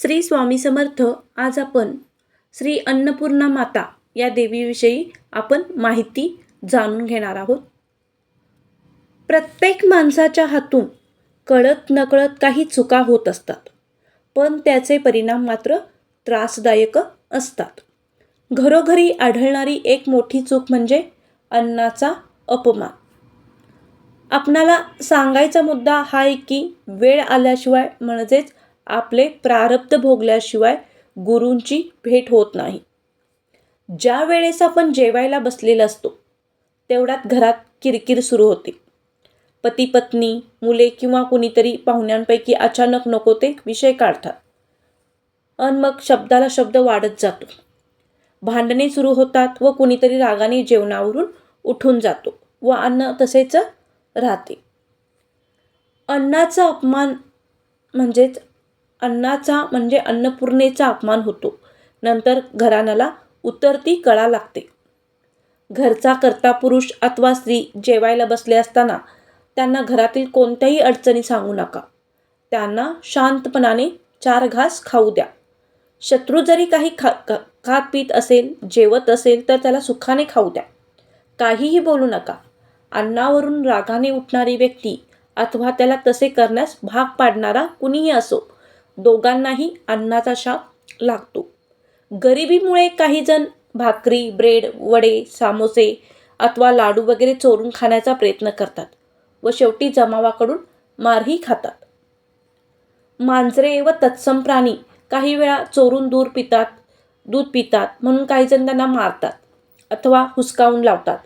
श्री स्वामी समर्थ आज आपण श्री अन्नपूर्णा माता या देवीविषयी आपण माहिती जाणून घेणार आहोत. प्रत्येक माणसाच्या हातून कळत नकळत काही चुका होत असतात पण त्याचे परिणाम मात्र त्रासदायक असतात. घरोघरी आढळणारी एक मोठी चूक म्हणजे अन्नाचा अपमान. आपणाला सांगायचा मुद्दा हा आहे की वेळ आल्याशिवाय म्हणजेच आपले प्रारब्ध भोगल्याशिवाय गुरूंची भेट होत नाही. ज्या वेळेस आपण जेवायला बसलेला असतो तेवढ्यात घरात किरकिर सुरू होते. पती पत्नी मुले किंवा कुणीतरी पाहुण्यांपैकी अचानक नको ते विषय काढतात. अन मग शब्दाला शब्द वाढत जातो. भांडणे सुरू होतात व कुणीतरी रागाने जेवणावरून उठून जातो व अन्न तसेच राहते. अन्नाचा अपमान म्हणजेच अन्नाचा म्हणजे अन्नपूर्णेचा अपमान होतो. नंतर घराण्याला उतरती कळा लागते. घरचा कर्ता पुरुष अथवा स्त्री जेवायला बसले असताना त्यांना घरातील कोणत्याही अडचणी सांगू नका. त्यांना शांतपणाने चार घास खाऊ द्या. शत्रू जरी काही खा खात पीत असेल जेवत असेल तर त्याला सुखाने खाऊ द्या. काहीही बोलू नका. अन्नावरून रागाने उठणारी व्यक्ती अथवा त्याला तसे करण्यास भाग पाडणारा कुणीही असो दोघांनाही अन्नाचा शाप लागतो. गरिबीमुळे काही जण भाकरी ब्रेड वडे सामोसे अथवा लाडू वगैरे चोरून खाण्याचा प्रयत्न करतात व शेवटी जमावाकडून मारही खातात. मांजरे व तत्सम प्राणी काही वेळा चोरून दूर पितात दूध पितात म्हणून काही जण त्यांना मारतात अथवा हुसकावून लावतात.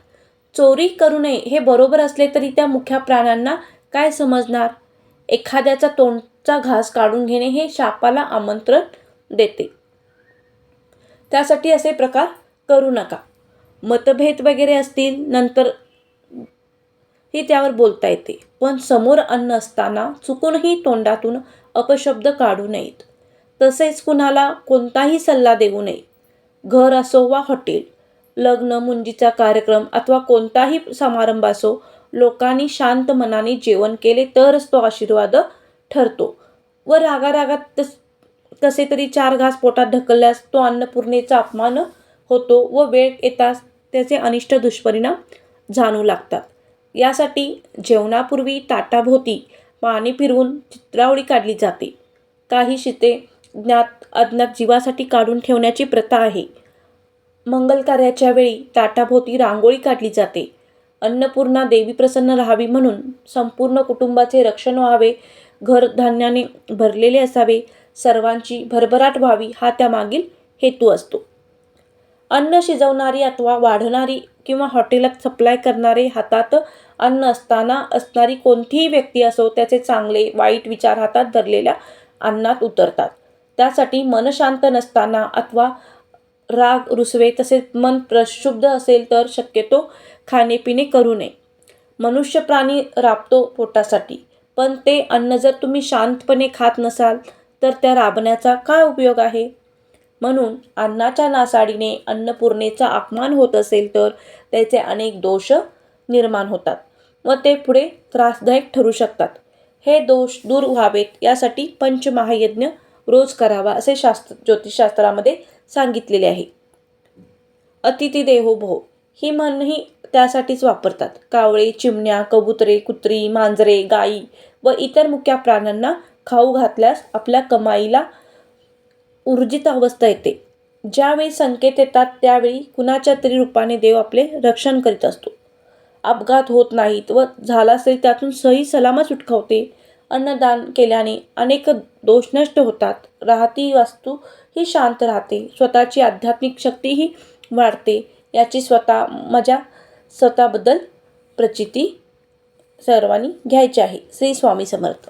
चोरी करू नये हे बरोबर असले तरी त्या मुख्या प्राण्यांना काय समजणार? एखाद्याचा तोंडचा घास काढून घेणे हे शापाला आमंत्रण देते. त्यासाठी असे प्रकार करू नका. मतभेद वगैरे असतील नंतर ही त्यावर बोलता येते. पण समोर अन्न असताना चुकूनही तोंडातून अपशब्द काढू नयेत. तसेच कुणाला कोणताही सल्ला देऊ नये. घर असो वा हॉटेल लग्न मुंजीचा कार्यक्रम अथवा कोणताही समारंभ असो लोकांनी शांत मनाने जेवण केले तरच तो आशीर्वाद ठरतो. व रागारागात तस कसे तरी चार घास पोटात ढकलल्यास तो अन्नपूर्णेचा अपमान होतो व वेळ येताच त्याचे अनिष्ट दुष्परिणाम जाणू लागतात. यासाठी जेवणापूर्वी ताटाभोवती पाणी फिरवून चित्रावळी काढली जाते. काही शिते ज्ञात अज्ञात जीवासाठी काढून ठेवण्याची प्रथा आहे. मंगल कार्याच्या वेळी ताटाभोवती रांगोळी काढली जाते. अन्नपूर्णा देवी प्रसन्न राहावी म्हणून संपूर्ण कुटुंबाचे रक्षण व्हावे घर धान्याने भरलेले असावे सर्वांची भरभराट व्हावी हा त्यामागील हेतू असतो. अन्न शिजवणारी अथवा वाढणारी किंवा हॉटेलात सप्लाय करणारे हातात अन्न असताना असणारी कोणतीही व्यक्ती असो त्याचे चांगले वाईट विचार हातात धरलेल्या अन्नात उतरतात. त्यासाठी मन शांत नसताना अथवा राग रुसवे तसेच मन प्रक्षुब्ध असेल तर शक्यतो खाणेपिणे करू नये. मनुष्य प्राणी राबतो पोटासाठी. पण ते अन्न जर तुम्ही शांतपणे खात नसाल तर त्या राबण्याचा काय उपयोग आहे? म्हणून अन्नाच्या नासाडीने अन्नपूर्णेचा अपमान होत असेल तर त्याचे अनेक दोष निर्माण होतात व ते पुढे त्रासदायक ठरू शकतात. हे दोष दूर व्हावेत यासाठी पंचमहायज्ञ रोज करावा असे शास्त्र ज्योतिषशास्त्रामध्ये सांगितलेले आहे. अतिथी देहो भो. ही म्हणही त्यासाठीच वापरतात. कावळे चिमण्या कबुतरे कुत्री मांजरे गाई व इतर मुख्या प्राण्यांना खाऊ घातल्यास आपल्या कमाईला ऊर्जित अवस्था येते. ज्यावेळी संकेत येतात त्यावेळी कुणाच्या तरी रूपाने देव आपले रक्षण करीत असतो. अपघात होत नाहीत व झाला तरी त्यातून सही सलामत सुटकावते अन्नदान केल्याने अनेक दोष नष्ट होतात. राहती वास्तू ही शांत राहते. स्वतःची आध्यात्मिक शक्तीही वाढते. याची स्वतः मजा स्वतःबद्दल प्रचिती सर्वांनी घ्यायची आहे. श्री स्वामी समर्थ.